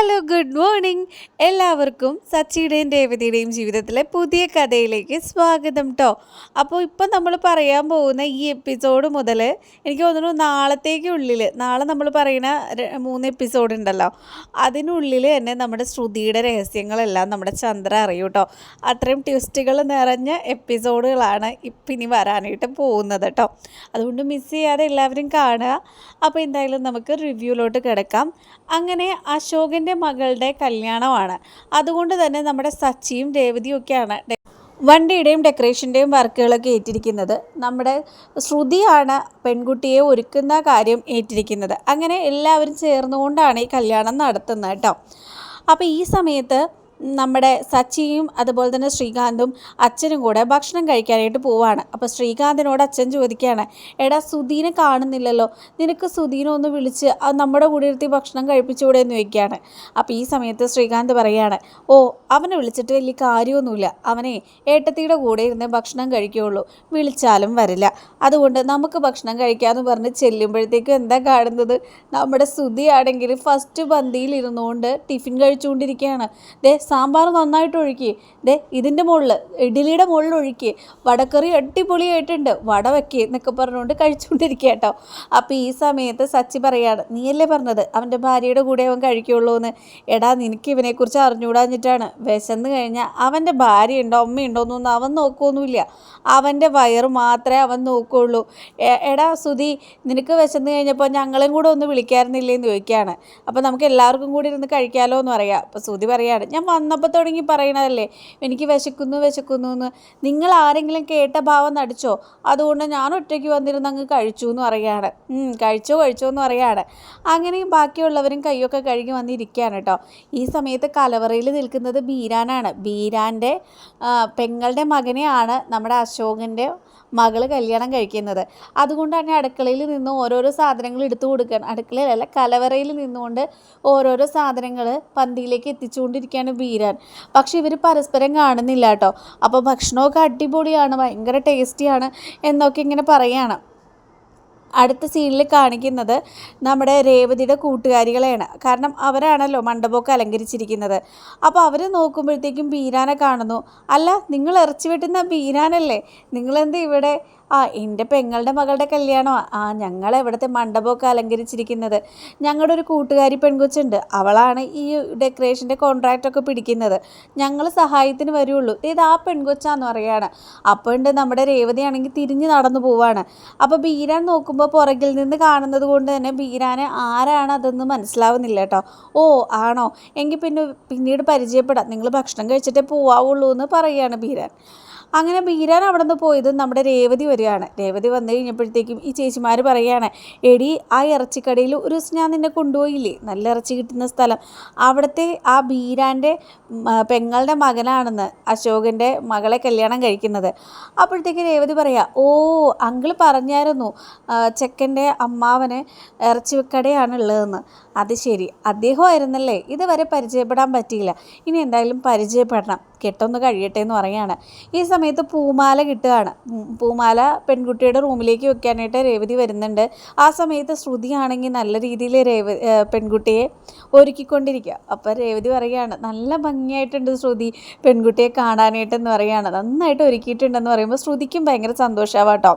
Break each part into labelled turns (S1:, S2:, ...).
S1: Hello good morning എല്ലാവർക്കും സച്ചിയുടെയും രേവതിയുടെയും ജീവിതത്തിലെ പുതിയ കഥയിലേക്ക് സ്വാഗതം കേട്ടോ അപ്പോൾ ഇപ്പം നമ്മൾ പറയാൻ പോകുന്ന ഈ എപ്പിസോഡ് മുതൽ എനിക്ക് തോന്നുന്നു നാളത്തേക്കുള്ളിൽ നാളെ നമ്മൾ പറയുന്ന മൂന്ന് എപ്പിസോഡ് ഉണ്ടല്ലോ. അതിനുള്ളിൽ തന്നെ നമ്മുടെ ശ്രുതിയുടെ രഹസ്യങ്ങളെല്ലാം നമ്മുടെ ചന്ദ്ര അറിയും കേട്ടോ അത്രയും ട്വിസ്റ്റുകൾ നിറഞ്ഞ എപ്പിസോഡുകളാണ് ഇപ്പം ഇനി വരാനായിട്ട് പോകുന്നത് കേട്ടോ അതുകൊണ്ട് മിസ് ചെയ്യാതെ എല്ലാവരും കാണുക. അപ്പോൾ എന്തായാലും നമുക്ക് റിവ്യൂലോട്ട് കിടക്കാം. അങ്ങനെ അശോകന്റെ മകളുടെ കല്യാണമാണ്. അതുകൊണ്ട് തന്നെ നമ്മുടെ സച്ചിയും രേവതിയും ഒക്കെയാണ് വണ്ടിയുടെയും ഡെക്കറേഷന്റെയും വർക്കുകളൊക്കെ ഏറ്റിരിക്കുന്നത്. നമ്മുടെ ശ്രുതിയാണ് പെൺകുട്ടിയെ ഒരുക്കുന്ന കാര്യം ഏറ്റിരിക്കുന്നത്. അങ്ങനെ എല്ലാവരും ചേർന്നുകൊണ്ടാണ് ഈ കല്യാണം നടത്തുന്നത് കേട്ടോ. അപ്പോൾ ഈ സമയത്ത് നമ്മുടെ സച്ചിയും അതുപോലെ തന്നെ ശ്രീകാന്തും അച്ഛനും കൂടെ ഭക്ഷണം കഴിക്കാനായിട്ട് പോവാണ്. അപ്പോൾ ശ്രീകാന്തിനോട് അച്ഛൻ ചോദിക്കുകയാണ് എടാ സുധീനെ കാണുന്നില്ലല്ലോ. നിനക്ക് സുധീനെ ഒന്ന് വിളിച്ച് അത് നമ്മുടെ കൂടെ ഇരുത്തി ഭക്ഷണം കഴിപ്പിച്ചുകൂടെ എന്ന് ചോദിക്കുകയാണ്. അപ്പോൾ ഈ സമയത്ത് ശ്രീകാന്ത് പറയുകയാണ് ഓ അവനെ വിളിച്ചിട്ട് വലിയ കാര്യമൊന്നുമില്ല. അവനെ ഏട്ടത്തിയുടെ കൂടെ ഇരുന്ന് ഭക്ഷണം കഴിക്കുകയുള്ളൂ. വിളിച്ചാലും വരില്ല. അതുകൊണ്ട് നമുക്ക് ഭക്ഷണം കഴിക്കാമെന്ന് പറഞ്ഞ് ചെല്ലുമ്പോഴത്തേക്കും എന്താ കാണുന്നത്? നമ്മുടെ സുധിയാണെങ്കിൽ ഫസ്റ്റ് പന്തിയിൽ ഇരുന്നുകൊണ്ട് ടിഫിൻ കഴിച്ചുകൊണ്ടിരിക്കുകയാണ്. ദേ സാമ്പാർ നന്നായിട്ട് ഒഴുക്കി. ദേ ഇതിന്റെ മുകളിൽ ഇഡ്ഡലിയുടെ മുകളിൽ ഒഴുക്കി. വടക്കറി അടിപൊളിയായിട്ടുണ്ട്. വട വയ്ക്കി എന്നൊക്കെ പറഞ്ഞുകൊണ്ട് കഴിച്ചുകൊണ്ടിരിക്കുക കേട്ടോ. അപ്പോൾ ഈ സമയത്ത് സച്ചി പറയാണ് നീയല്ലേ പറഞ്ഞത്? അവന്റെ ഭാര്യയുടെ കൂടെ അവൻ കഴിക്കുള്ളൂ എന്ന്. എടാ നിനക്ക് ഇവനെക്കുറിച്ച് അറിഞ്ഞുകൂടാഞ്ഞിട്ടാണ്. വിശന്ന് കഴിഞ്ഞാൽ അവന്റെ ഭാര്യ ഉണ്ടോ അമ്മയുണ്ടോ എന്നൊന്നും അവൻ നോക്കുമൊന്നുമില്ല അവന്റെ വയറ് മാത്രമേ അവൻ നോക്കുകയുള്ളൂ എടാ സുധി നിനക്ക് വിശന്ന് കഴിഞ്ഞപ്പോൾ ഞങ്ങളും കൂടെ ഒന്ന് വിളിക്കാറുന്നില്ലേ എന്ന് ചോദിക്കുകയാണ്. അപ്പോൾ നമുക്ക് എല്ലാവർക്കും കൂടി ഇരുന്ന് കഴിക്കാമല്ലോ എന്ന് പറയാം. അപ്പോൾ സുധി പറയാണ് ഞാൻ വന്നപ്പോൾ തുടങ്ങി പറയണതല്ലേ? എനിക്ക് വിശക്കുന്നു വിശക്കുന്നു എന്ന്. നിങ്ങൾ ആരെങ്കിലും കേട്ട ഭാവം നടിച്ചോ? അതുകൊണ്ട് ഞാൻ ഒറ്റയ്ക്ക് വന്നിരുന്ന് അങ്ങ് കഴിച്ചു എന്ന് പറയാണ്. കഴിച്ചോ കഴിച്ചോ എന്ന് പറയാണ്. അങ്ങനെ ബാക്കിയുള്ളവരും കൈയൊക്കെ കഴുകി വന്നിരിക്കുകയാണ് കേട്ടോ. ഈ സമയത്ത് കലവറയിൽ നിൽക്കുന്നത് ബീരാനാണ്. ബീരാന്റെ പെങ്ങളുടെ മകനെയാണ് നമ്മുടെ അശോകന്റെ മകൾ കല്യാണം കഴിക്കുന്നത്. അതുകൊണ്ട് തന്നെ അടുക്കളയിൽ നിന്ന് ഓരോരോ സാധനങ്ങൾ എടുത്തു കൊടുക്കാൻ അടുക്കളയിലല്ല കലവറയിൽ നിന്നുകൊണ്ട് ഓരോരോ സാധനങ്ങൾ പന്തിയിലേക്ക് എത്തിച്ചുകൊണ്ടിരിക്കുകയാണ് ബീരാൻ പക്ഷെ ഇവർ പരസ്പരം കാണുന്നില്ല കേട്ടോ. അപ്പോൾ ഭക്ഷണമൊക്കെ അടിപൊളിയാണ് ഭയങ്കര ടേസ്റ്റിയാണ് എന്നൊക്കെ ഇങ്ങനെ പറയാണ്. അടുത്ത സീനിൽ കാണിക്കുന്നത് നമ്മുടെ രേവതിയുടെ കൂട്ടുകാരികളെയാണ്. കാരണം അവരാണല്ലോ മണ്ഡപമൊക്കെ അലങ്കരിച്ചിരിക്കുന്നത്. അപ്പോൾ അവർ നോക്കുമ്പോഴത്തേക്കും ബീരാനെ കാണുന്നു. അല്ല നിങ്ങൾ ഇറച്ചി വെട്ടുന്ന ബീരാനല്ലേ? നിങ്ങളെന്താ ഇവിടെ ആ എന്റെ പെങ്ങളുടെ മകളുടെ കല്യാണമാണ് ആ ഞങ്ങൾ ഇവിടുത്തെ മണ്ഡപമൊക്കെ അലങ്കരിച്ചിരിക്കുന്നത്. ഞങ്ങളുടെ ഒരു കൂട്ടുകാരി പെൺകൊച്ചുണ്ട്. അവളാണ് ഈ ഡെക്കറേഷന്റെ കോൺട്രാക്റ്റൊക്കെ പിടിക്കുന്നത്. ഞങ്ങൾ സഹായത്തിന് വരുള്ളൂ. ഇത് ആ പെൺകൊച്ചാന്ന് പറയാണ്. അപ്പോൾ ഉണ്ട് നമ്മുടെ രേവതിയാണെങ്കിൽ തിരിഞ്ഞ് നടന്നു പോവാണ്. അപ്പോൾ ബീരാൻ നോക്കുമ്പോൾ പുറകിൽ നിന്ന് കാണുന്നത് കൊണ്ട് തന്നെ ബീരാനെ ആരാണ് അതെന്ന് മനസ്സിലാവുന്നില്ല കേട്ടോ ഓ ആണോ? എങ്കിൽ പിന്നെ പിന്നീട് പരിചയപ്പെടാം. നിങ്ങൾ ഭക്ഷണം കഴിച്ചിട്ടേ പോവാവുള്ളൂ എന്ന് പറയുകയാണ് ബീരാൻ. അങ്ങനെ ബീരാൻ അവിടെ നിന്ന് പോയത് നമ്മുടെ രേവതി വരികയാണ് രേവതി വന്നു കഴിഞ്ഞപ്പോഴത്തേക്കും ഈ ചേച്ചിമാർ പറയുകയാണ് എടി ആ ഇറച്ചിക്കടയിൽ ഒരു ദിവസം ഞാൻ നിന്നെ കൊണ്ടുപോയില്ലേ? നല്ല ഇറച്ചി കിട്ടുന്ന സ്ഥലം. അവിടുത്തെ ആ ബീരാന്റെ പെങ്ങളുടെ മകനാണെന്ന് അശോകന്റെ മകളെ കല്യാണം കഴിക്കുന്നത്. അപ്പോഴത്തേക്ക് രേവതി പറയാ ഓ അങ്കിൾ പറഞ്ഞായിരുന്നു ചെക്കന്റെ അമ്മാവന് ഇറച്ചി കടയാണ് ഉള്ളതെന്ന്. അത് ശരി അദ്ദേഹമായിരുന്നല്ലേ? ഇതുവരെ പരിചയപ്പെടാൻ പറ്റിയില്ല. ഇനി എന്തായാലും പരിചയപ്പെടണം. കെട്ടൊന്ന് കഴിയട്ടെ എന്ന് പറയാണ്. ഈ സമയത്ത് പൂമാല കിട്ടുകയാണ്. പൂമാല പെൺകുട്ടിയുടെ റൂമിലേക്ക് വെക്കാനായിട്ട് രേവതി വരുന്നുണ്ട്. ആ സമയത്ത് ശ്രുതിയാണെങ്കിൽ നല്ല രീതിയിൽ രേവ പെൺകുട്ടിയെ ഒരുക്കിക്കൊണ്ടിരിക്കുക. അപ്പോൾ രേവതി പറയുകയാണ് നല്ല ഭംഗിയായിട്ടുണ്ട് ശ്രുതി. പെൺകുട്ടിയെ കാണാനായിട്ടെന്ന് പറയുകയാണ്. നന്നായിട്ട് ഒരുക്കിയിട്ടുണ്ടെന്ന് പറയുമ്പോൾ ശ്രുതിക്കും ഭയങ്കര സന്തോഷമാവാട്ടോ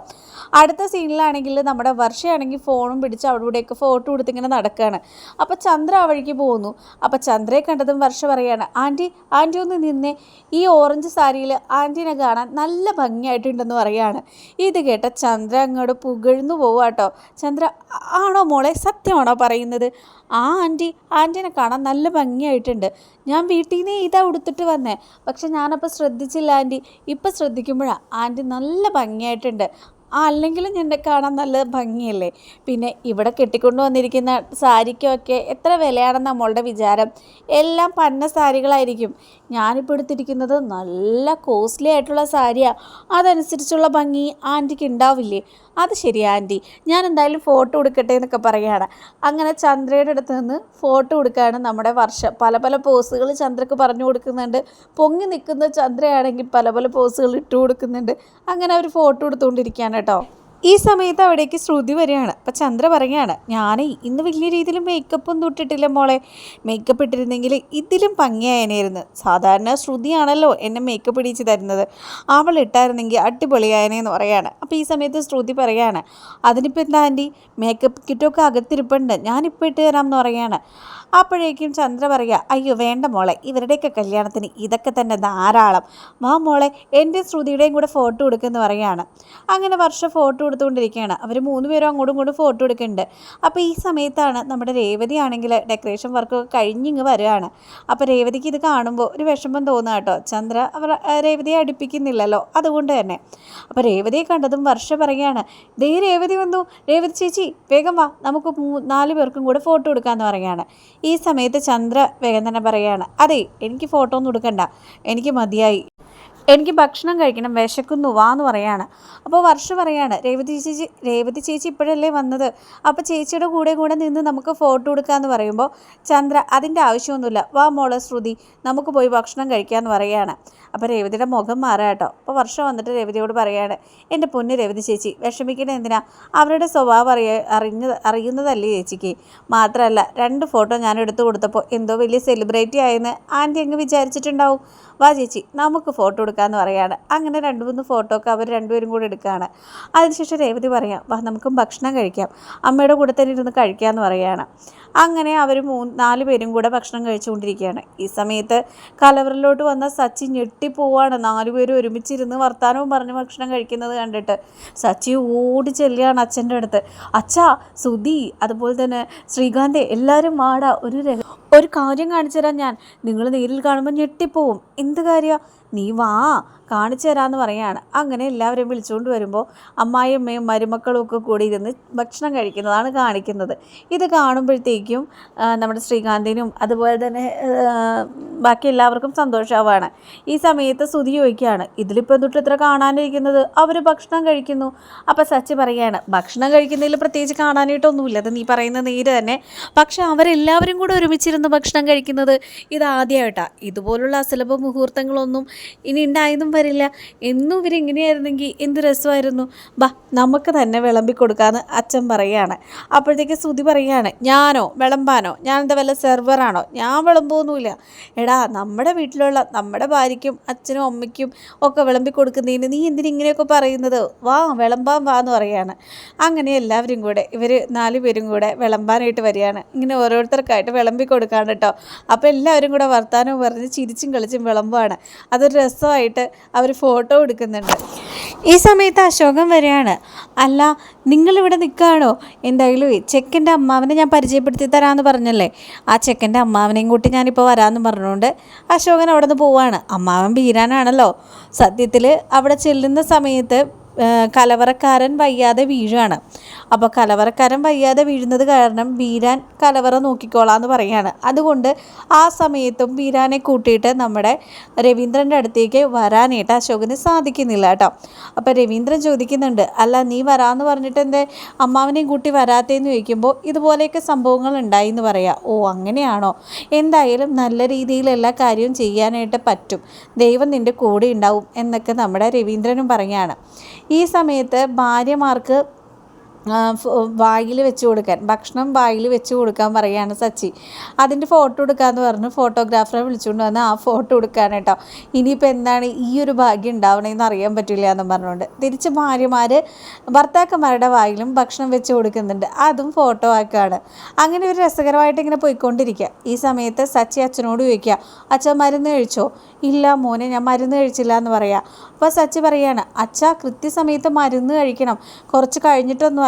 S1: അടുത്ത സീനിലാണെങ്കിൽ നമ്മുടെ വർഷയാണെങ്കിൽ ഫോണും പിടിച്ച് അവിടെ ഫോട്ടോ കൊടുത്തിങ്ങനെ നടക്കുകയാണ്. അപ്പോൾ ചന്ദ്ര ആ വഴിക്ക് പോകുന്നു. അപ്പോൾ ചന്ദ്രയെ കണ്ടതും വർഷ പറയാണ് ആന്റി ആന്റി ഒന്ന് നിന്നേ. ഈ ഓറഞ്ച് സാരിയിൽ ആന്റീനെ കാണാൻ നല്ല ഭംഗിയായിട്ടുണ്ടെന്ന് പറയാണ് ഇത് കേട്ട ചന്ദ്ര അങ്ങോട്ട് പുകഴ്ന്നു പോവാട്ടോ ചന്ദ്ര ആണോ മോളെ? സത്യമാണോ പറയുന്നത്? ആ ആന്റി. ആന്റീനെ കാണാൻ നല്ല ഭംഗിയായിട്ടുണ്ട്. ഞാൻ വീട്ടിൽ നിന്ന് ഇതാ ഉടുത്തിട്ട് വന്നേ. പക്ഷെ ഞാനപ്പോൾ ശ്രദ്ധിച്ചില്ല ആന്റി. ഇപ്പം ശ്രദ്ധിക്കുമ്പോഴാണ് ആന്റി നല്ല ഭംഗിയായിട്ടുണ്ട്. ആ അല്ലെങ്കിലും എന്നെ കാണാൻ നല്ല ഭംഗിയല്ലേ? പിന്നെ ഇവിടെ കെട്ടിക്കൊണ്ട് വന്നിരിക്കുന്ന സാരിക്കൊക്കെ എത്ര വിലയാണെന്ന് നമ്മളുടെ വിചാരം. എല്ലാം പന്ന സാരികളായിരിക്കും. ഞാനിപ്പോൾ എടുത്തിരിക്കുന്നത് നല്ല കോസ്റ്റ്ലി ആയിട്ടുള്ള സാരിയാണ് അതനുസരിച്ചുള്ള ഭംഗി ആന്റിക്ക് ഉണ്ടാവില്ലേ? അത് ശരിയാ ആന്റി. ഞാൻ എന്തായാലും ഫോട്ടോ എടുക്കട്ടെ എന്നൊക്കെ പറയുകയാണ്. അങ്ങനെ ചന്ദ്രയുടെ അടുത്ത് നിന്ന് ഫോട്ടോ എടുക്കുകയാണ് നമ്മുടെ വർഷം. പല പല പോസുകൾ ചന്ദ്രക്ക് പറഞ്ഞു കൊടുക്കുന്നുണ്ട്. പൊങ്ങി നിൽക്കുന്ന ചന്ദ്രയാണെങ്കിൽ പല പല പോസുകൾ ഇട്ടു കൊടുക്കുന്നുണ്ട്. അങ്ങനെ അവർ ഫോട്ടോ എടുത്തുകൊണ്ടിരിക്കുകയാണ് കേട്ടോ. ഈ സമയത്ത് അവിടേക്ക് ശ്രുതി വരികയാണ്. അപ്പം ചന്ദ്ര പറയുകയാണ് ഞാൻ ഇന്ന് വലിയ രീതിയിൽ മേക്കപ്പൊന്നും ഇട്ടിട്ടില്ല മോളെ. മേക്കപ്പ് ഇട്ടിരുന്നെങ്കിൽ ഇതിലും ഭംഗിയായനായിരുന്നു. സാധാരണ ശ്രുതിയാണല്ലോ എന്നെ മേക്കപ്പ് ഇടിച്ച് തരുന്നത്. അവൾ ഇട്ടായിരുന്നെങ്കിൽ അടിപൊളിയായനെന്ന് പറയാണ്. അപ്പോൾ ഈ സമയത്ത് ശ്രുതി പറയാണ് അതിനിപ്പോൾ എന്താ ആന്റി? മേക്കപ്പ് കിറ്റൊക്കെ അകത്തിരിപ്പുണ്ട്. ഞാനിപ്പോൾ ഇട്ട് തരാമെന്ന് പറയാണ്. അപ്പോഴേക്കും ചന്ദ്ര പറയുക അയ്യോ വേണ്ട മോളെ. ഇവരുടെയൊക്കെ കല്യാണത്തിന് ഇതൊക്കെ തന്നെ ധാരാളം. വാ മോളെ എന്റെ ശ്രുതിയുടെയും കൂടെ ഫോട്ടോ എടുക്കുമെന്ന് പറയുകയാണ് അങ്ങനെ വർഷം ഫോട്ടോ എടുത്തുകൊണ്ടിരിക്കുകയാണ് അവർ മൂന്ന് പേരും അങ്ങോട്ടും ഇങ്ങോട്ടും ഫോട്ടോ എടുക്കുന്നുണ്ട്. അപ്പോൾ ഈ സമയത്താണ് നമ്മുടെ രേവതി ആണെങ്കിൽ ഡെക്കറേഷൻ വർക്കൊക്കെ കഴിഞ്ഞിങ്ങ് വരികയാണ്. അപ്പോൾ രേവതിക്ക് ഇത് കാണുമ്പോൾ ഒരു വിഷമം തോന്നുക കേട്ടോ. ചന്ദ്ര അവർ രേവതിയെ അടുപ്പിക്കുന്നില്ലല്ലോ. അതുകൊണ്ട് തന്നെ. അപ്പോൾ രേവതിയെ കണ്ടതും വർഷ പറയുകയാണ് ദേ രേവതി വന്നു. രേവതി ചേച്ചി വേഗം വാ. നമുക്ക് നാല് പേർക്കും കൂടെ ഫോട്ടോ എടുക്കാമെന്ന് പറയുകയാണ്. ഈ സമയത്ത് ചന്ദ്ര വേഗം തന്നെ പറയുകയാണ് അതെ എനിക്ക് ഫോട്ടോ ഒന്നും എടുക്കണ്ട. എനിക്ക് മതിയായി. എനിക്ക് ഭക്ഷണം കഴിക്കണം വിശക്കുന്നു വാ എന്ന് പറയാണ്. അപ്പോൾ വർഷ പറയാണ് രേവതി ചേച്ചി രേവതി ചേച്ചി ഇപ്പോഴല്ലേ വന്നത്? അപ്പോൾ ചേച്ചിയുടെ കൂടെ കൂടെ നിന്ന് നമുക്ക് ഫോട്ടോ എടുക്കാമെന്ന് പറയുമ്പോൾ ചന്ദ്ര അതിന്റെ ആവശ്യമൊന്നുമില്ല. വാ മോളെ ശ്രുതി നമുക്ക് പോയി ഭക്ഷണം കഴിക്കാമെന്ന് പറയാണ്. അപ്പോൾ രേവതിയുടെ മുഖം മാറുക കേട്ടോ. അപ്പോൾ വർഷം വന്നിട്ട് രേവതിയോട് പറയുകയാണ് എന്റെ പൊന്ന് രേവതി ചേച്ചി വിഷമിക്കണ എന്തിനാ? അവരുടെ സ്വഭാവം അറിയ അറിഞ്ഞ അറിയുന്നതല്ലേ ചേച്ചിക്ക്. മാത്രമല്ല രണ്ട് ഫോട്ടോ ഞാൻ എടുത്തു കൊടുത്തപ്പോൾ എന്തോ വലിയ സെലിബ്രിറ്റി ആയെന്ന് ആന്റി അങ്ങ് വിചാരിച്ചിട്ടുണ്ടാവും. വാ ചേച്ചി നമുക്ക് ഫോട്ടോ എടുക്കാമെന്ന് പറയാണ്. അങ്ങനെ രണ്ട് മൂന്ന് ഫോട്ടോ ഒക്കെ അവർ രണ്ടുപേരും കൂടെ എടുക്കുകയാണ് അതിനുശേഷം രേവതി പറയാം വാ നമുക്കും ഭക്ഷണം കഴിക്കാം. അമ്മയുടെ കൂടെ തന്നെ ഇരുന്ന് കഴിക്കാമെന്ന് പറയാണ്. അങ്ങനെ അവർ മൂന്ന് നാല് പേരും കൂടെ ഭക്ഷണം കഴിച്ചുകൊണ്ടിരിക്കുകയാണ്. ഈ സമയത്ത് കലവറിലോട്ട് വന്ന സച്ചി ഞെട്ടിപ്പോവാണ്. നാലുപേരും ഒരുമിച്ചിരുന്ന് വർത്താനവും പറഞ്ഞ് ഭക്ഷണം കഴിക്കുന്നത് കണ്ടിട്ട്. സച്ചി ഓടി ചെല്ലുകയാണ് അച്ഛന്റെ അടുത്ത്. അച്ഛാ സുധി അതുപോലെ തന്നെ ശ്രീകാന്തെ എല്ലാവരും മാട ഒരു ഒരു കാര്യം കാണിച്ചു തരാം ഞാൻ. നിങ്ങൾ നേരിൽ കാണുമ്പോൾ ഞെട്ടിപ്പോവും. എന്ത് കാര്യം? നീ വാ കാണിച്ചു തരാമെന്ന് പറയാണ്. അങ്ങനെ എല്ലാവരെയും വിളിച്ചുകൊണ്ട് വരുമ്പോൾ അമ്മായിയമ്മയും മരുമക്കളും ഒക്കെ കൂടി ഇരുന്ന് ഭക്ഷണം കഴിക്കുന്നതാണ് കാണിക്കുന്നത്. ഇത് കാണുമ്പോഴത്തേക്കും ആ, നമ്മുടെ ശ്രീകാന്തിനും അതുപോലെ തന്നെ ബാക്കി എല്ലാവർക്കും സന്തോഷമാവാണ് ഈ സമയത്ത് സുധി ചോദിക്കുകയാണ് ഇതിലിപ്പോൾ തൊട്ട് ഇത്ര കാണാനിരിക്കുന്നത്? അവർ ഭക്ഷണം കഴിക്കുന്നു. അപ്പോൾ സച്ചി പറയുകയാണ് ഭക്ഷണം കഴിക്കുന്നതിൽ പ്രത്യേകിച്ച് കാണാനായിട്ടൊന്നുമില്ല. അത് നീ പറയുന്ന നേര് തന്നെ. പക്ഷേ അവരെല്ലാവരും കൂടെ ഒരുമിച്ചിരുന്ന് ഭക്ഷണം കഴിക്കുന്നത് ഇതാദ്യമായിട്ടാണ് ഇതുപോലുള്ള അസുലഭ മുഹൂർത്തങ്ങളൊന്നും ഇനി ഉണ്ടായതും വരില്ല. എന്നും ഇവരിങ്ങനെയായിരുന്നെങ്കിൽ എന്ത് രസമായിരുന്നു. ബാ നമുക്ക് തന്നെ വിളമ്പി കൊടുക്കാമെന്ന് അച്ഛൻ പറയുകയാണ് അപ്പോഴത്തേക്ക് സുധി പറയുകയാണ് ഞാനോ? വിളമ്പാനോ? ഞാൻ എന്താ വല്ല സെർവറാണോ ഞാൻ വിളമ്പൊന്നുമില്ല. എടാ നമ്മുടെ വീട്ടിലുള്ള നമ്മുടെ ഭാര്യയ്ക്കും അച്ഛനും അമ്മയ്ക്കും ഒക്കെ വിളമ്പി കൊടുക്കുന്നതിന് നീ എന്തിനിങ്ങനെയൊക്കെ പറയുന്നത്? വാ വിളമ്പാൻ വാ എന്ന് പറയാണ്. അങ്ങനെ എല്ലാവരും കൂടെ ഇവർ നാല് പേരും കൂടെ വിളമ്പാനായിട്ട് വരികയാണ്. ഇങ്ങനെ ഓരോരുത്തർക്കായിട്ട് വിളമ്പി കൊടുക്കാണ് കേട്ടോ. അപ്പോൾ എല്ലാവരും കൂടെ വർത്താനവും പറഞ്ഞ് ചിരിച്ചും കളിച്ചും വിളമ്പാണ് അതൊരു രസമായിട്ട് അവർ ഫോട്ടോ എടുക്കുന്നുണ്ട്. ഈ സമയത്ത് അശോകം വരികയാണ്. അല്ല നിങ്ങളിവിടെ നിൽക്കുകയാണോ? എന്തായാലും ചെക്കന്റെ അമ്മാവനെ ഞാൻ പരിചയപ്പെടുത്തി തരാമെന്ന് പറഞ്ഞല്ലേ? ആ ചെക്കന്റെ അമ്മാവനെയും കൂട്ടി ഞാനിപ്പോൾ വരാമെന്ന് പറഞ്ഞുകൊണ്ട് അശോകൻ അവിടെ നിന്ന് പോവാണ്. അമ്മാവൻ ബീരാനാണല്ലോ സത്യത്തിൽ അവിടെ ചെല്ലുന്ന സമയത്ത് കലവറക്കാരൻ വയ്യാതെ വീഴുകയാണ്. അപ്പോൾ കലവറക്കാരൻ വയ്യാതെ വീഴുന്നത് കാരണം ബീരാൻ കലവറ നോക്കിക്കോളാന്ന് പറയാണ് അതുകൊണ്ട് ആ സമയത്തും ബീരാനെ കൂട്ടിയിട്ട് നമ്മുടെ രവീന്ദ്രന്റെ അടുത്തേക്ക് വരാനായിട്ട് അശോകന് സാധിക്കുന്നില്ല കേട്ടോ. അപ്പോൾ രവീന്ദ്രൻ ചോദിക്കുന്നുണ്ട് അല്ല നീ വരാമെന്ന് പറഞ്ഞിട്ട് എന്തേ? അമ്മാവനെയും കൂട്ടി വരാത്തേന്ന് ചോദിക്കുമ്പോൾ ഇതുപോലെയൊക്കെ സംഭവങ്ങൾ ഉണ്ടായി എന്ന് പറയാം. ഓ അങ്ങനെയാണോ? എന്തായാലും നല്ല രീതിയിൽ കാര്യവും ചെയ്യാനായിട്ട് പറ്റും. ദൈവം നിന്റെ കൂടെ ഉണ്ടാവും എന്നൊക്കെ നമ്മുടെ രവീന്ദ്രനും പറയുകയാണ്. ഈ സമയത്ത് ഭാര്യമാർക്ക് വായിൽ വെച്ച് കൊടുക്കാൻ. ഭക്ഷണം വായിൽ വെച്ച് കൊടുക്കാൻ പറയുകയാണ് സച്ചി. അതിന്റെ ഫോട്ടോ എടുക്കാമെന്ന് പറഞ്ഞു. ഫോട്ടോഗ്രാഫറെ വിളിച്ചുകൊണ്ട് വന്ന് ആ ഫോട്ടോ എടുക്കാൻ കേട്ടോ. ഇനിയിപ്പോൾ എന്താണ് ഈ ഒരു ഭാഗ്യം ഉണ്ടാവണമെന്ന് അറിയാൻ പറ്റില്ല എന്ന് പറഞ്ഞുകൊണ്ട്. തിരിച്ച് ഭാര്യമാർ ഭർത്താക്കന്മാരുടെ വായിലും ഭക്ഷണം വെച്ച് കൊടുക്കുന്നുണ്ട്. അതും ഫോട്ടോ ആക്കുകയാണ് അങ്ങനെ ഒരു രസകരമായിട്ട് ഇങ്ങനെ പോയിക്കൊണ്ടിരിക്കുക ഈ സമയത്ത് സച്ചി അച്ഛനോട് ചോദിക്കുക അച്ഛൻ മരുന്ന് കഴിച്ചോ? ഇല്ല മോനെ ഞാൻ മരുന്ന് കഴിച്ചില്ല എന്ന് പറയാം. അപ്പോൾ സച്ചി പറയാണ് അച്ഛ കൃത്യസമയത്ത് മരുന്ന് കഴിക്കണം. കുറച്ച്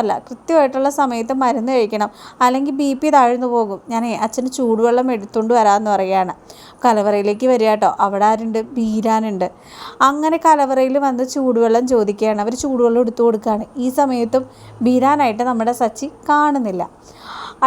S1: കഴിഞ്ഞിട്ടൊന്നുമല്ല കൃത്യമായിട്ടുള്ള സമയത്ത് മരുന്ന് കഴിക്കണം. അല്ലെങ്കിൽ ബി പി താഴ്ന്നു പോകും. ഞാൻ അച്ഛന് ചൂടുവെള്ളം എടുത്തുകൊണ്ട് വരാമെന്ന് പറയുകയാണ്. കലവറയിലേക്ക് വരിക കേട്ടോ. അവിടെ ആരുണ്ട്? ബീരാനുണ്ട്. അങ്ങനെ കലവറയിൽ വന്ന് ചൂടുവെള്ളം ചോദിക്കുകയാണ്. അവർ ചൂടുവെള്ളം എടുത്തു കൊടുക്കുകയാണ്. ഈ സമയത്തും ബീരാനായിട്ട് നമ്മുടെ സച്ചി കാണുന്നില്ല.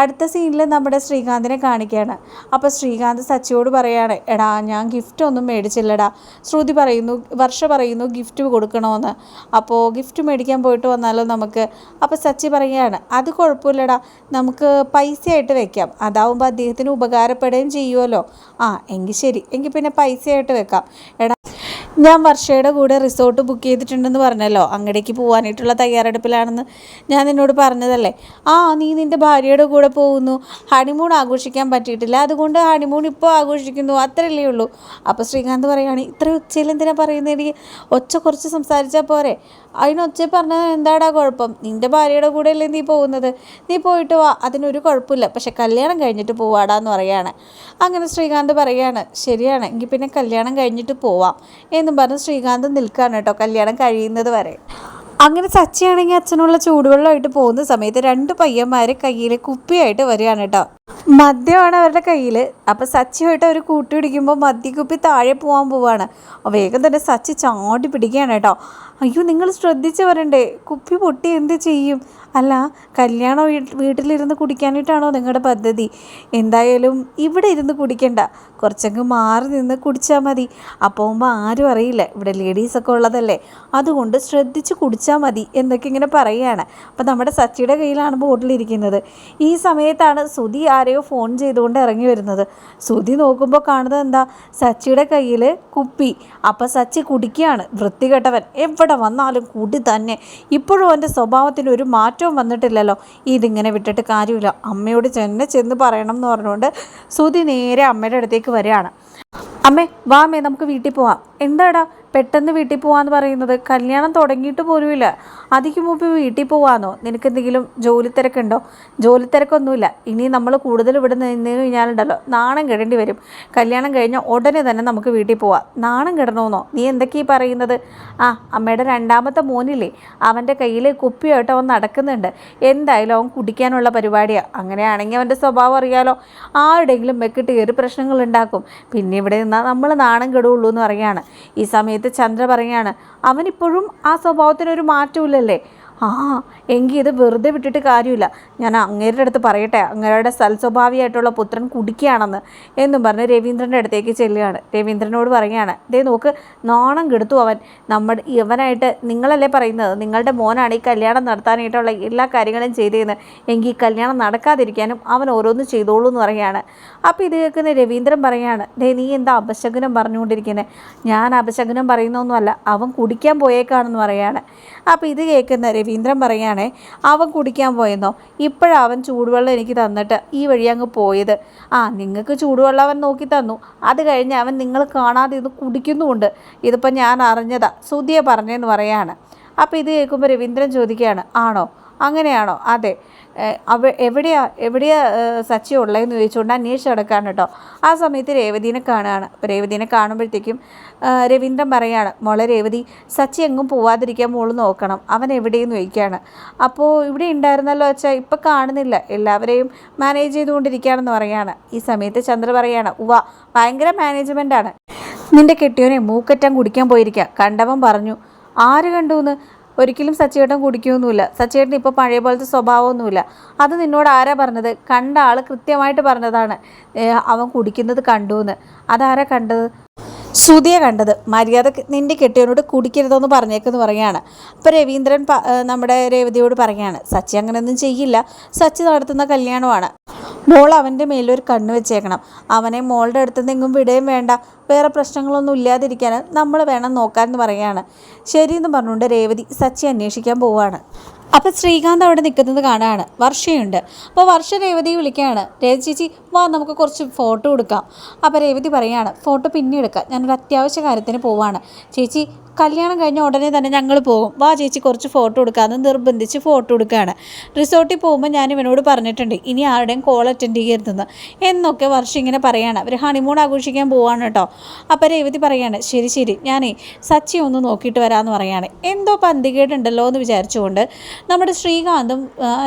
S1: അടുത്ത സീനിൽ നമ്മുടെ ശ്രീകാന്തിനെ കാണിക്കുകയാണ്. അപ്പോൾ ശ്രീകാന്ത് സച്ചിയോട് പറയാണ് എടാ ഞാൻ ഗിഫ്റ്റ് ഒന്നും മേടിച്ചില്ലടാ. ശ്രുതി പറയുന്നു വർഷ പറയുന്നു ഗിഫ്റ്റ് കൊടുക്കണമെന്ന് അപ്പോൾ ഗിഫ്റ്റ് മേടിക്കാൻ പോയിട്ട് വന്നാലോ നമുക്ക്? അപ്പോൾ സച്ചി പറയുകയാണ് അത് കുഴപ്പമില്ലടാ. നമുക്ക് പൈസയായിട്ട് വെക്കാം. അതാവുമ്പോൾ അദ്ദേഹത്തിന് ഉപകാരപ്പെടുകയും ചെയ്യുമല്ലോ ആ എങ്കിൽ ശരി. എങ്കിൽ പിന്നെ പൈസയായിട്ട് വെക്കാം. എടാ ഞാൻ വർഷയുടെ കൂടെ റിസോർട്ട് ബുക്ക് ചെയ്തിട്ടുണ്ടെന്ന് പറഞ്ഞല്ലോ. അങ്ങടേക്ക് പോകാനായിട്ടുള്ള തയ്യാറെടുപ്പിലാണെന്ന് ഞാൻ നിന്നോട് പറഞ്ഞതല്ലേ? ആ നീ നിന്റെ ഭാര്യയുടെ കൂടെ പോകുന്നു. ഹണിമൂൺ ആഘോഷിക്കാൻ പറ്റിയിട്ടില്ല. അതുകൊണ്ട് ഹണിമൂൺ ഇപ്പോൾ ആഘോഷിക്കുന്നു. അത്രയല്ലേ ഉള്ളൂ. അപ്പോൾ ശ്രീകാന്ത് പറയുകയാണ് ഇത്ര ഉച്ചയിൽ എന്തിനാ പറയുന്നത് ഒച്ച കുറച്ച് സംസാരിച്ചാൽ പോരെ. അതിന് ഒച്ച പറഞ്ഞത് എന്താടാ കുഴപ്പം? നിന്റെ ഭാര്യയുടെ കൂടെ അല്ലേ നീ പോകുന്നത്? നീ പോയിട്ട് വാ. അതിനൊരു കുഴപ്പമില്ല. പക്ഷെ കല്യാണം കഴിഞ്ഞിട്ട് പോവാടാന്ന് പറയാണ്. അങ്ങനെ ശ്രീകാന്ത് പറയാണ് ശരിയാണ്. എങ്കിൽ പിന്നെ കല്യാണം കഴിഞ്ഞിട്ട് പോവാം എന്നും പറഞ്ഞ് ശ്രീകാന്ത് നിൽക്കുകയാണ് കേട്ടോ. കല്യാണം കഴിയുന്നത് വരെ. അങ്ങനെ സച്ചിയാണെങ്കിൽ അച്ഛനുള്ള ചൂടുവെള്ളമായിട്ട് പോകുന്ന സമയത്ത് രണ്ട് പയ്യന്മാർ കയ്യിൽ കുപ്പിയായിട്ട് വരികയാണ് കേട്ടോ. മദ്യമാണ് അവരുടെ കയ്യിൽ അപ്പം സച്ചിയായിട്ട് അവർ കൂട്ടി പിടിക്കുമ്പോൾ മദ്യക്കുപ്പി താഴെ പോകാൻ പോവാണ്. വേഗം തന്നെ സച്ചി ചാടി പിടിക്കുകയാണ് കേട്ടോ. അയ്യോ നിങ്ങൾ ശ്രദ്ധിച്ച് വരണ്ടേ കുപ്പി പൊട്ടി എന്ത് ചെയ്യും? അല്ല കല്യാണം വീട്ടിലിരുന്ന് കുടിക്കാനായിട്ടാണോ നിങ്ങളുടെ പദ്ധതി? എന്തായാലും ഇവിടെ ഇരുന്ന് കുടിക്കണ്ട. കുറച്ചങ്ങ് മാറി നിന്ന് കുടിച്ചാൽ മതി. അപ്പോൾ ആരും അറിയില്ല. ഇവിടെ ലേഡീസൊക്കെ ഉള്ളതല്ലേ? അതുകൊണ്ട് ശ്രദ്ധിച്ച് കുടിച്ചാൽ മതി എന്നൊക്കെ ഇങ്ങനെ പറയുകയാണ്. അപ്പോൾ നമ്മുടെ സച്ചിയുടെ കയ്യിലാണ് ബോട്ടിലിരിക്കുന്നത്. ഈ സമയത്താണ് സുധി ആരെയോ ഫോൺ ചെയ്തുകൊണ്ട് ഇറങ്ങി വരുന്നത്. സുധി നോക്കുമ്പോൾ കാണുന്നത് എന്താ? സച്ചിയുടെ കയ്യിൽ കുപ്പി. അപ്പോൾ സച്ചി കുടിക്കുകയാണ്. വൃത്തികെട്ടവൻ എവിടെ വന്നാലും കുടി തന്നെ. ഇപ്പോഴും അവന്റെ സ്വഭാവത്തിന് ഒരു മാറ്റവും വന്നിട്ടില്ലല്ലോ. ഇതിങ്ങനെ വിട്ടിട്ട് കാര്യമില്ല. അമ്മയോട് ചെന്നെ ചെന്ന് പറയണം എന്ന് പറഞ്ഞുകൊണ്ട് സുധി നേരെ അമ്മയുടെ അടുത്തേക്ക് വരികയാണ്. അമ്മേ വാമേ നമുക്ക് വീട്ടിൽ പോവാം. എന്താടാ പെട്ടെന്ന് വീട്ടിൽ പോവാന്ന് പറയുന്നത്? കല്യാണം തുടങ്ങിയിട്ട് പോലുമില്ല. അതിക്ക് മുമ്പ് വീട്ടിൽ പോവാന്നോ? നിനക്ക് എന്തെങ്കിലും ജോലി തിരക്കുണ്ടോ? ജോലി തിരക്കൊന്നുമില്ല. ഇനി നമ്മൾ കൂടുതൽ ഇവിടെ നിന്ന് കഴിഞ്ഞാലുണ്ടല്ലോ നാണം കെടേണ്ടി വരും. കല്യാണം കഴിഞ്ഞ ഉടനെ തന്നെ നമുക്ക് വീട്ടിൽ പോവാം. നാണം കെടണമെന്നോ നീ എന്തൊക്കെയാ പറയുന്നത്? ആ അമ്മയുടെ രണ്ടാമത്തെ മോനില്ലേ? അവന്റെ കയ്യിൽ കുപ്പിയായിട്ട് അവൻ നടക്കുന്നുണ്ട്. എന്തായാലും അവൻ കുടിക്കാനുള്ള പരിപാടിയാണ് അങ്ങനെയാണെങ്കിൽ അവന്റെ സ്വഭാവം അറിയാലോ. ആരുടെയെങ്കിലും വെക്കിട്ട് കയറി പ്രശ്നങ്ങൾ ഉണ്ടാക്കും. പിന്നെ ഇവിടെ നിന്നാൽ നമ്മൾ നാണം കെടുള്ളൂ എന്ന് പറയാണ് ഈ സമയത്ത് ചന്ദ്ര പറയാണ് അവനിപ്പോഴും ആ സ്വഭാവത്തിനൊരു മാറ്റമില്ലല്ലേ ആ എങ്കിൽ ഇത് വെറുതെ വിട്ടിട്ട് കാര്യമില്ല. ഞാൻ അങ്ങേരുടെ അടുത്ത് പറയട്ടെ. അങ്ങേരുടെ സൽസ്വഭാവിയായിട്ടുള്ള പുത്രൻ കുടിക്കുകയാണെന്ന് എന്നും പറഞ്ഞ് രവീന്ദ്രന്റെ അടുത്തേക്ക് ചെല്ലുകയാണ്. രവീന്ദ്രനോട് പറയുകയാണ് ദേ നോക്ക് നാണം കെടുത്തു അവൻ. നമ്മുടെ ഇവനായിട്ട് നിങ്ങളല്ലേ പറയുന്നത്? നിങ്ങളുടെ മോനാണ് ഈ കല്യാണം നടത്താനായിട്ടുള്ള എല്ലാ കാര്യങ്ങളും ചെയ്തതെന്ന് എങ്കിൽ ഈ കല്യാണം നടക്കാതിരിക്കാനും അവൻ ഓരോന്ന് ചെയ്തോളൂ എന്ന് പറയുകയാണ്. അപ്പോൾ ഇത് കേൾക്കുന്ന രവീന്ദ്രൻ പറയുകയാണ് ദേ നീ എന്താ അപശകുനം പറഞ്ഞുകൊണ്ടിരിക്കുന്നത് ഞാൻ അപശകുനം പറയുന്നൊന്നുമല്ല. അവൻ കുടിക്കാൻ പോയേക്കാണെന്ന് പറയാണ് അപ്പോൾ ഇത് കേൾക്കുന്ന രവീന്ദ്രൻ പറയുകയാണേ അവൻ കുടിക്കാൻ പോയെന്നോ? ഇപ്പോഴവൻ ചൂടുവെള്ളം എനിക്ക് തന്നിട്ട് ഈ വഴി അങ്ങ് പോയത്. ആ നിങ്ങൾക്ക് ചൂടുവെള്ളം അവൻ നോക്കി തന്നു. അത് കഴിഞ്ഞ് അവൻ നിങ്ങൾ കാണാതെ ഇത് കുടിക്കുന്നുമുണ്ട്. ഇതിപ്പോൾ ഞാൻ അറിഞ്ഞതാ. സുധിയെ പറഞ്ഞെന്ന് പറയാണ്. അപ്പോൾ ഇത് കേൾക്കുമ്പോൾ രവീന്ദ്രൻ ചോദിക്കുകയാണ് ആണോ? അങ്ങനെയാണോ? അതെ. അവ എവിടെയാ എവിടെയാ സച്ചി ഉള്ളതെന്ന് ചോദിച്ചുകൊണ്ട് അന്വേഷിച്ച് നടക്കാണ് കേട്ടോ. ആ സമയത്ത് രേവതിനെ കാണുകയാണ് അപ്പോൾ രേവതിനെ കാണുമ്പോഴത്തേക്കും രവീന്ദ്രൻ പറയാണ് മോളെ രേവതി സച്ചി എങ്ങും പോവാതിരിക്കാൻ മോൾ നോക്കണം. അവൻ എവിടെയെന്ന് ചോദിക്കുകയാണ് അപ്പോൾ ഇവിടെ ഉണ്ടായിരുന്നല്ലോ വെച്ചാൽ ഇപ്പം കാണുന്നില്ല. എല്ലാവരെയും മാനേജ് ചെയ്തുകൊണ്ടിരിക്കുകയാണെന്ന് പറയാണ്. ഈ സമയത്ത് ചന്ദ്ര പറയാണ് ഉവ ഭയങ്കര മാനേജ്മെന്റാണ് നിന്റെ കെട്ടിയോനെ മൂക്കറ്റം കുടിക്കാൻ പോയിരിക്കുക കണ്ടവൻ പറഞ്ഞു ആര് കണ്ടുവെന്ന് ഒരിക്കലും സച്ചേട്ടൻ കുടിക്കുകയൊന്നുമില്ല. സച്ചേട്ടൻ ഇപ്പോൾ പഴയ പോലത്തെ സ്വഭാവമൊന്നുമില്ല. അത് നിന്നോട് ആരാ പറഞ്ഞത്? കണ്ട ആൾ കൃത്യമായിട്ട് പറഞ്ഞതാണ് അവൻ കുടിക്കുന്നത് കണ്ടു എന്ന് അതാരാ കണ്ടത്? ശ്രുതിയെ കണ്ടത്. മര്യാദ നിന്റെ കെട്ടിയവനോട് കുടിക്കരുതെന്ന് പറഞ്ഞേക്കെന്ന് പറയാണ് അപ്പോൾ രവീന്ദ്രൻ നമ്മുടെ രേവതിയോട് പറയാണ് സച്ചി അങ്ങനെയൊന്നും ചെയ്യില്ല. സച്ചി നടത്തുന്ന കല്യാണമാണ്. മോൾ അവന്റെ മേലൊരു കണ്ണ് വെച്ചേക്കണം. അവനെ മോളുടെ അടുത്ത് നിന്നെങ്ങും വിടുകയും വേണ്ട. വേറെ പ്രശ്നങ്ങളൊന്നും ഇല്ലാതിരിക്കാൻ നമ്മൾ വേണം നോക്കാൻ എന്ന് പറയാണ് ശരിയെന്ന് പറഞ്ഞുകൊണ്ട് രേവതി സച്ചി അന്വേഷിക്കാൻ പോവാണ് അപ്പോൾ ശ്രീകാന്ത് അവിടെ നിൽക്കുന്നത് കാണാണ്. വർഷയുണ്ട്. അപ്പോൾ വർഷ രേവതി വിളിക്കുകയാണ്. രേവതി ചേച്ചി വാ നമുക്ക് കുറച്ച് ഫോട്ടോ എടുക്കാം. അപ്പോൾ രേവതി പറയാണ് ഫോട്ടോ പിന്നെ എടുക്കാം ഞാനൊരു അത്യാവശ്യ കാര്യത്തിന് പോവാണ്. ചേച്ചി കല്യാണം കഴിഞ്ഞ ഉടനെ തന്നെ ഞങ്ങൾ പോകും. വാ ചേച്ചി കുറച്ച് ഫോട്ടോ എടുക്കാമെന്ന് നിർബന്ധിച്ച് ഫോട്ടോ എടുക്കുകയാണ് റിസോർട്ടിൽ പോകുമ്പോൾ ഞാൻ ഇവനോട് പറഞ്ഞിട്ടുണ്ട് ഇനി ആരുടെയും കോൾ അറ്റൻഡ് ചെയ്യരുതെന്ന്. എന്നൊക്കെ വർഷം ഇങ്ങനെ പറയാണ്. അവർ ഹണിമൂൺ ആഘോഷിക്കാൻ പോവാണ് കേട്ടോ. അപ്പോൾ രേവതി പറയാണ് ശരി ശരി ഞാനേ സച്ചി ഒന്ന് നോക്കിയിട്ട് വരാമെന്ന് പറയാണ്. എന്തോ പന്തികേടുണ്ടല്ലോ എന്ന് വിചാരിച്ചുകൊണ്ട് നമ്മുടെ ശ്രീകാന്തും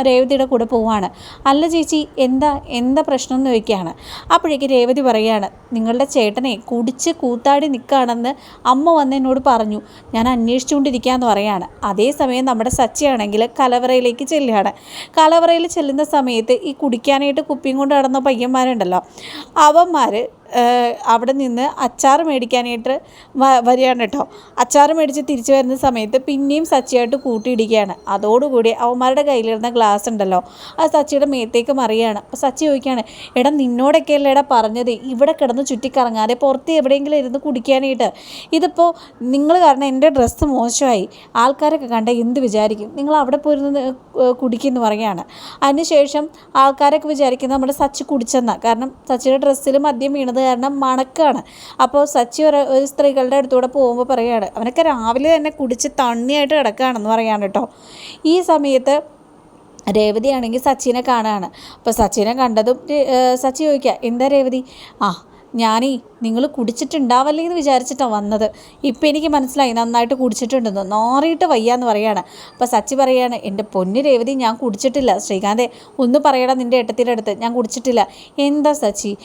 S1: രേവതിയുടെ കൂടെ പോവാണ്. അല്ല ചേച്ചി എന്താ എന്താ പ്രശ്നം എന്ന് ചോദിക്കുകയാണ്. അപ്പോഴേക്ക് രേവതി പറയാണ് നിങ്ങളുടെ ചേട്ടനെ കുടിച്ച് കൂത്താടി നിൽക്കുകയാണെന്ന് അമ്മ വന്ന് എന്നോട് പറഞ്ഞു. ഞാൻ അന്വേഷിച്ചുകൊണ്ടിരിക്കുകയെന്ന് പറയാണ് അതേസമയം നമ്മുടെ സച്ചിയാണെങ്കിൽ കലവറയിലേക്ക് ചെല്ലുകയാണ്. കലവറയിൽ ചെല്ലുന്ന സമയത്ത് ഈ കുടിക്കാനായിട്ട് കുപ്പിയും കൊണ്ട് നടന്ന പയ്യന്മാരുണ്ടല്ലോ. അവന്മാർ അവിടെ നിന്ന് അച്ചാർ മേടിക്കാനായിട്ട് വരികയാണ് കേട്ടോ. അച്ചാർ മേടിച്ച് തിരിച്ചു വരുന്ന സമയത്ത് പിന്നെയും സച്ചിയായിട്ട് കൂട്ടിയിടിക്കുകയാണ്. അതോടുകൂടി അവന്മാരുടെ കയ്യിലിരുന്ന ഗ്ലാസ് ഉണ്ടല്ലോ അത് സച്ചിയുടെ മേത്തേക്ക് മറിയാണ് അപ്പോൾ സച്ചി ചോദിക്കുകയാണ് എടാ നിന്നോടൊക്കെ അല്ലേ എടാ പറഞ്ഞത്? ഇവിടെ കിടന്ന് ചുറ്റിക്കറങ്ങാതെ പുറത്ത് എവിടെയെങ്കിലും ഇരുന്ന് കുടിക്കാനായിട്ട്. ഇതിപ്പോൾ നിങ്ങൾ കാരണം എന്റെ ഡ്രസ്സ് മോശമായി. ആൾക്കാരൊക്കെ കണ്ട എന്ത് വിചാരിക്കും? നിങ്ങൾ അവിടെ പോയിരുന്ന് കുടിക്കുമെന്ന് പറയുകയാണ്. അതിനുശേഷം ആൾക്കാരൊക്കെ വിചാരിക്കുന്നത് നമ്മുടെ സച്ചി കുടിച്ചെന്നാണ് കാരണം സച്ചിയുടെ ഡ്രസ്സിൽ മദ്യം വീണത് കാരണം മണക്കാണ്. അപ്പോൾ സച്ചി ഒരു സ്ത്രീകളുടെ അടുത്തൂടെ പോകുമ്പോൾ പറയുകയാണ് അവനൊക്കെ രാവിലെ തന്നെ കുടിച്ച് തണ്ണിയായിട്ട് കിടക്കുകയാണെന്ന് പറയാണ് കേട്ടോ ഈ സമയത്ത് രേവതിയാണെങ്കിൽ സച്ചിനെ കാണുകയാണ് അപ്പോൾ സച്ചിനെ കണ്ടതും സച്ചി ചോദിക്കുക എന്താ രേവതി? ആ ഞാനീ നിങ്ങൾ കുടിച്ചിട്ടുണ്ടാവല്ലേ എന്ന് വിചാരിച്ചിട്ടാണ് വന്നത്. ഇപ്പം എനിക്ക് മനസ്സിലായി നന്നായിട്ട് കുടിച്ചിട്ടുണ്ടെന്ന്. നോറിയിട്ട് വയ്യാന്ന് പറയാണ്. അപ്പോൾ സച്ചി പറയാണ് എന്റെ പൊന്നു രേവതി ഞാൻ കുടിച്ചിട്ടില്ല. ശ്രീകാന്തേ ഒന്ന് പറയണം നിന്റെ ഏട്ടത്തിന്റെ അടുത്ത്. ഞാൻ കുടിച്ചിട്ടില്ല. എന്താ സച്ചി?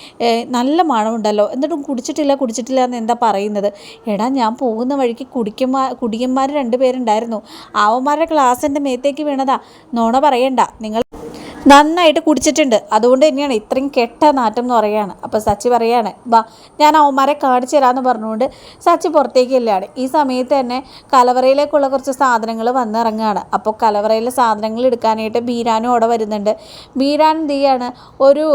S1: നല്ല മണമുണ്ടല്ലോ. എന്നിട്ടും കുടിച്ചിട്ടില്ല കുടിച്ചിട്ടില്ല എന്ന് എന്താ പറയുന്നത്? എടാ ഞാൻ പോകുന്ന വഴിക്ക് കുടിക്കന്മാ കുടിയന്മാർ രണ്ടുപേരുണ്ടായിരുന്നു. ആവന്മാരുടെ ക്ലാസ് എന്റെ മേത്തേക്ക് വീണതാ. നോണ പറയണ്ട. നിങ്ങൾ നന്നായിട്ട് കുടിച്ചിട്ടുണ്ട്. അതുകൊണ്ട് തന്നെയാണ് ഇത്രയും കെട്ട നാറ്റം എന്ന് പറയുകയാണ്. അപ്പോൾ സച്ചി പറയാണ് വാ ഞാൻ അവന്മാരെ കാണിച്ചു തരാമെന്ന് പറഞ്ഞുകൊണ്ട് സച്ചി പുറത്തേക്ക് ഇല്ലാണ് ഈ സമയത്ത് തന്നെ കലവറയിലേക്കുള്ള കുറച്ച് സാധനങ്ങൾ വന്നിറങ്ങുകയാണ് അപ്പോൾ കലവറയിലെ സാധനങ്ങൾ എടുക്കാനായിട്ട് ബീരാനും അവിടെ വരുന്നുണ്ട്. ബീരാൻ എന്ത് ചെയ്യാണ്? ഒരു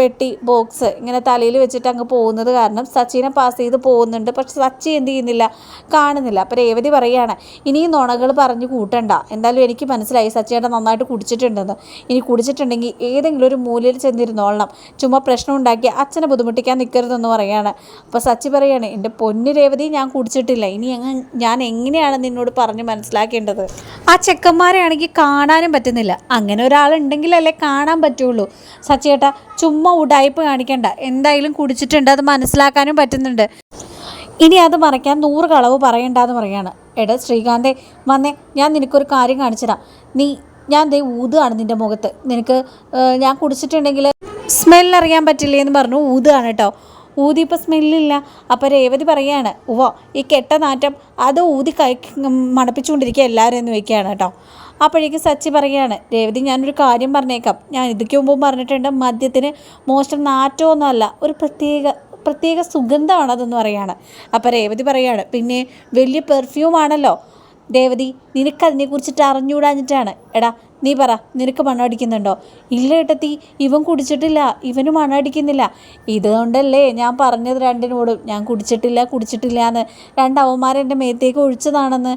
S1: പെട്ടി ബോക്സ് ഇങ്ങനെ തലയിൽ വെച്ചിട്ട് അങ്ങ് പോകുന്നത് കാരണം സച്ചിനെ പാസ് ചെയ്ത് പോകുന്നുണ്ട്. പക്ഷെ സച്ചി എന്ത് ചെയ്യുന്നില്ല? കാണുന്നില്ല. അപ്പോൾ രേവതി പറയുകയാണ് ഇനിയും നുണകൾ പറഞ്ഞു കൂട്ടണ്ട. എന്തായാലും എനിക്ക് മനസ്സിലായി സച്ചിയുടെ നന്നായിട്ട് കുടിച്ചിട്ടുണ്ടെന്ന്. ഇനി കുടിച്ചിട്ടുണ്ടെങ്കിൽ ഏതെങ്കിലും ഒരു മൂലയിൽ ചെന്നിരുന്നോളണം. ചുമ്മാ പ്രശ്നം ഉണ്ടാക്കി അച്ഛനെ ബുദ്ധിമുട്ടിക്കാൻ നിൽക്കരുതെന്ന് പറയാണ്. അപ്പോൾ സച്ചി പറയാണ് എന്റെ പൊന്നു രേവതി ഞാൻ കുടിച്ചിട്ടില്ല. ഇനി ഞാൻ എങ്ങനെയാണ് നിന്നോട് പറഞ്ഞ് മനസ്സിലാക്കേണ്ടത്? ആ ചെക്കന്മാരെ ആണെങ്കിൽ കാണാനും പറ്റുന്നില്ല. അങ്ങനെ ഒരാളുണ്ടെങ്കിലല്ലേ കാണാൻ പറ്റുള്ളൂ. സച്ചിയേട്ടാ ചുമ്മാ ഉടായ്പ് കാണിക്കണ്ട. എന്തായാലും കുടിച്ചിട്ടുണ്ട് അത് മനസ്സിലാക്കാനും പറ്റുന്നുണ്ട്. ഇനി അത് മറയ്ക്കാൻ നൂറ് കളവ് പറയണ്ടെന്ന് പറയാണ്. എടാ ശ്രീകാന്തെ വന്നേ ഞാൻ നിനക്കൊരു കാര്യം കാണിച്ചു തരാം നീ ഞാൻ ദേ ഊതുകയാണ് നിന്റെ മുഖത്ത്. നിനക്ക് ഞാൻ കുടിച്ചിട്ടുണ്ടെങ്കിൽ സ്മെല്ലറിയാൻ പറ്റില്ലേ എന്ന് പറഞ്ഞു. ഊതുകയാണ് കേട്ടോ. ഊതി ഇപ്പോൾ സ്മെല്ലില്ല. അപ്പോൾ രേവതി പറയുകയാണ് ഉവോ ഈ കെട്ട നാറ്റം അത് ഊതി കൈ മണപ്പിച്ചുകൊണ്ടിരിക്കുക എല്ലാവരും എന്ന് വയ്ക്കുകയാണ് കേട്ടോ. അപ്പോഴേക്കും സച്ചി പറയുകയാണ് രേവതി ഞാനൊരു കാര്യം പറഞ്ഞേക്കാം. ഞാൻ ഇതിക്ക് മുമ്പ് പറഞ്ഞിട്ടുണ്ട് മദ്യത്തിന് മോശം നാറ്റമൊന്നുമല്ല ഒരു പ്രത്യേക പ്രത്യേക സുഗന്ധമാണ് അതെന്ന് പറയാണ്. അപ്പോൾ രേവതി പറയുകയാണ് പിന്നെ വലിയ പെർഫ്യൂമാണല്ലോ ദേവതി നിനക്കതിനെക്കുറിച്ചിട്ട് അറിഞ്ഞുകൂടാഞ്ഞിട്ടാണ്. എടാ നീ പറ നിനക്ക് മണ്ണടിക്കുന്നുണ്ടോ? ഇല്ല ഏട്ടത്തി ഇവൻ കുടിച്ചിട്ടില്ല ഇവന് മണ്ണടിക്കുന്നില്ല. ഇതുകൊണ്ടല്ലേ ഞാൻ പറഞ്ഞത് രണ്ടിനോടും ഞാൻ കുടിച്ചിട്ടില്ല കുടിച്ചിട്ടില്ല എന്ന് രണ്ട് അവന്മാരെന്റെ മേത്തേക്ക് ഒഴിച്ചതാണെന്ന്.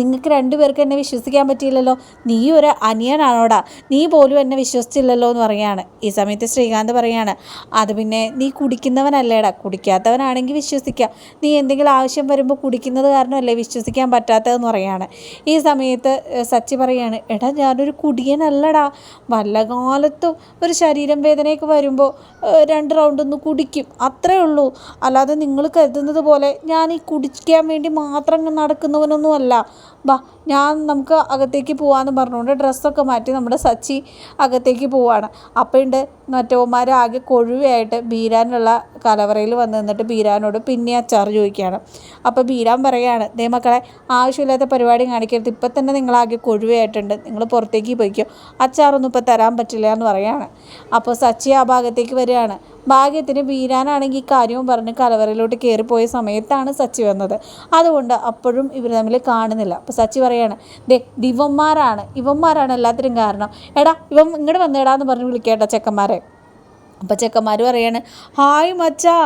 S1: നിങ്ങൾക്ക് രണ്ടുപേർക്ക് എന്നെ വിശ്വസിക്കാൻ പറ്റിയില്ലല്ലോ? നീ ഒരു അനിയനാണോടാ? നീ പോലും എന്നെ വിശ്വസിച്ചില്ലല്ലോ എന്ന് പറയാണ്. ഈ സമയത്ത് ശ്രീകാന്ത് പറയാണ് അത് പിന്നെ നീ കുടിക്കുന്നവനല്ലേടാ? കുടിക്കാത്തവനാണെങ്കിൽ വിശ്വസിക്കാം. നീ എന്തെങ്കിലും ആവശ്യം വരുമ്പോൾ കുടിക്കുന്നത് കാരണമല്ലേ വിശ്വസിക്കാൻ പറ്റാത്തതെന്ന് പറയാണ്. ഈ സമയത്ത് സച്ചി പറയാണ് എടാ ഞാനൊരു കുടിയനല്ലടാ. വല്ല കാലത്തും ഒരു ശരീരം വേദനയൊക്കെ വരുമ്പോൾ രണ്ട് റൗണ്ട് ഒന്ന് കുടിക്കും. അത്രേ ഉള്ളൂ. അല്ലാതെ നിങ്ങൾ കരുതുന്നത് പോലെ ഞാൻ ഈ കുടിക്കാൻ വേണ്ടി മാത്രം നടക്കുന്നവനൊന്നും അല്ല. ബാ ഞാൻ നമുക്ക് അകത്തേക്ക് പോകാമെന്ന് പറഞ്ഞുകൊണ്ട് ഡ്രസ്സൊക്കെ മാറ്റി നമ്മുടെ സച്ചി അകത്തേക്ക് പോവാണ്. അപ്പോഴുണ്ട് മറ്റവന്മാർ ആകെ കൊഴുവയായിട്ട് ബീരാനുള്ള കലവറയിൽ വന്ന് നിന്നിട്ട് ബീരാനോട് പിന്നെ അച്ചാർ ചോദിക്കുകയാണ്. അപ്പോൾ ബീരാൻ പറയുകയാണ് ദേ മക്കളെ ആവശ്യമില്ലാത്ത പരിപാടി കാണിക്കരുത്. ഇപ്പം തന്നെ നിങ്ങളാകെ കൊഴുവയായിട്ടുണ്ട്. നിങ്ങൾ പുറത്തേക്ക് പോയിക്കോ. അച്ചാറൊന്നും ഇപ്പോൾ തരാൻ പറ്റില്ല എന്ന് പറയാണ്. അപ്പോൾ സച്ചി ആ ഭാഗത്തേക്ക് വരികയാണ്. ഭാഗ്യത്തിന് ബീരാനാണെങ്കിൽ കാര്യവും പറഞ്ഞ് കലവറയിലോട്ട് കയറിപ്പോയ സമയത്താണ് സച്ചി വന്നത്. അതുകൊണ്ട് അപ്പോഴും ഇവർ തമ്മിൽ കാണുന്നില്ല. അപ്പോൾ സച്ചി പറയാണ് ദേ ദിവന്മാരാണ് ഇവന്മാരാണ് എല്ലാത്തിനും കാരണം. എടാ ഇവൻ ഇങ്ങോട്ട് വന്നേടാന്ന് പറഞ്ഞ് വിളിക്കേട്ടോ ചെക്കന്മാരെ. അപ്പം ചെക്കന്മാർ പറയാണ് ഹായ് മച്ചാ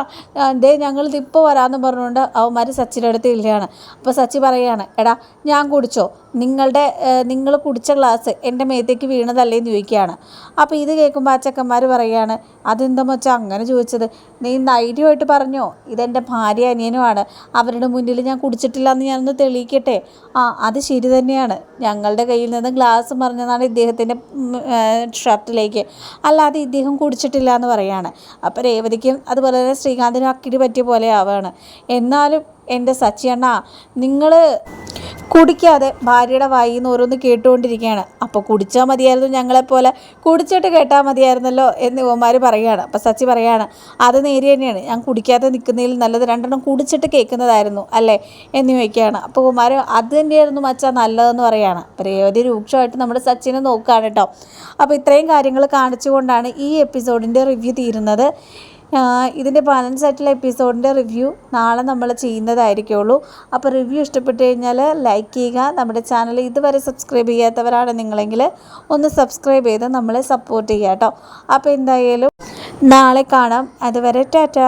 S1: ദേ ഞങ്ങൾ ഇപ്പോൾ വരാമെന്ന് പറഞ്ഞുകൊണ്ട് അവന്മാർ സച്ചിന്റെ അടുത്ത് ഇല്ലയാണ് അപ്പോൾ സച്ചി പറയാണ് എടാ ഞാൻ കുടിച്ചോ നിങ്ങളുടെ നിങ്ങൾ കുടിച്ച ഗ്ലാസ് എന്റെ മേത്തേക്ക് വീണതല്ലേന്ന് ചോദിക്കുകയാണ്. അപ്പോൾ ഇത് കേൾക്കുമ്പോൾ ആ ചെക്കന്മാർ പറയുകയാണ് അതെന്താ മച്ചാ അങ്ങനെ ചോദിച്ചത്? നീ ധൈര്യമായിട്ട് പറഞ്ഞോ ഇതെന്റെ ഭാര്യ അനിയനുമാണ് അവരുടെ മുന്നിൽ ഞാൻ കുടിച്ചിട്ടില്ല എന്ന് ഞാനൊന്ന് തെളിയിക്കട്ടെ? ആ അത് ശരി തന്നെയാണ്. ഞങ്ങളുടെ കയ്യിൽ നിന്ന് ഗ്ലാസ് മറിഞ്ഞതാണ് ഇദ്ദേഹത്തിന്റെ ഷർട്ടിലേക്ക്. അല്ലാതെ ഇദ്ദേഹം കുടിച്ചിട്ടില്ല പറയാണ്. അപ്പോൾ രേവതിക്കും അതുപോലെ തന്നെ ശ്രീകാന്തിനും അക്കിടി പറ്റിയ പോലെ ആവുകയാണ് എന്നാലും എന്റെ സച്ചിയണ്ണ നിങ്ങൾ കുടിക്കാതെ ഭാര്യയുടെ വായിൽ നിന്ന് ഓരോന്ന് കേട്ടുകൊണ്ടിരിക്കുകയാണ്. അപ്പോൾ കുടിച്ചാൽ മതിയായിരുന്നു ഞങ്ങളെപ്പോലെ. കുടിച്ചിട്ട് കേട്ടാൽ മതിയായിരുന്നല്ലോ എന്ന് ഇവന്മാർ പറയുകയാണ്. അപ്പോൾ സച്ചി പറയുകയാണ് അത് നേരി തന്നെയാണ്. ഞാൻ കുടിക്കാതെ നിൽക്കുന്നതിൽ നല്ലത് രണ്ടെണ്ണം കുടിച്ചിട്ട് കേൾക്കുന്നതായിരുന്നു അല്ലേ? എന്ന് ചോദിക്കുകയാണ്. അപ്പോൾ ഇവന്മാർ അത് തന്നെയായിരുന്നു മച്ചാ നല്ലതെന്ന് പറയുകയാണ് രേവതി രൂക്ഷമായിട്ട് നമ്മുടെ സച്ചിനെ നോക്കുകയാണ് കേട്ടോ. അപ്പോൾ ഇത്രയും കാര്യങ്ങൾ കാണിച്ചുകൊണ്ടാണ് ഈ എപ്പിസോഡിന്റെ റിവ്യൂ തീരുന്നത്. ഇതിന്റെ ബാലൻസ് ആയിട്ടുള്ള എപ്പിസോഡിന്റെ റിവ്യൂ നാളെ നമ്മൾ ചെയ്യുന്നതായിരിക്കുള്ളൂ. അപ്പോൾ റിവ്യൂ ഇഷ്ടപ്പെട്ട് കഴിഞ്ഞാൽ ലൈക്ക് ചെയ്യുക. നമ്മുടെ ചാനൽ ഇതുവരെ സബ്സ്ക്രൈബ് ചെയ്യാത്തവരാണ് നിങ്ങളെങ്കിൽ ഒന്ന് സബ്സ്ക്രൈബ് ചെയ്ത് നമ്മളെ സപ്പോർട്ട് ചെയ്യുക കേട്ടോ. അപ്പോൾ എന്തായാലും നാളെ കാണാം. അതുവരെ ടാറ്റ.